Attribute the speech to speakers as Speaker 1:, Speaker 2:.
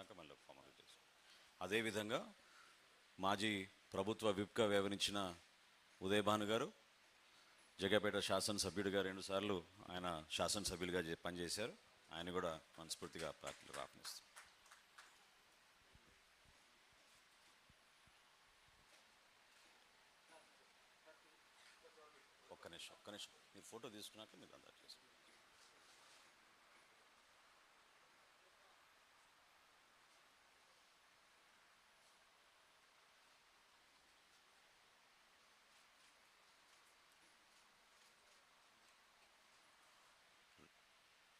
Speaker 1: అయిపోయినాక మళ్ళీ ఫార్మాలిటీ చేసుకో అదేవిధంగా మాజీ ప్రభుత్వ విప్గా వ్యవహరించిన ఉదయ్ భాను గారు జగపేట శాసనసభ్యుడిగా రెండుసార్లు ఆయన శాసనసభ్యులుగా పనిచేశారు. ఆయన కూడా మనస్ఫూర్తిగా పార్టీలో రాపనిస్తాం ఒక్క నిమిషం ఒక్క నిమిషం. మీరు ఫోటో తీసుకున్నాక మీరు అందరు చేసుకోండి.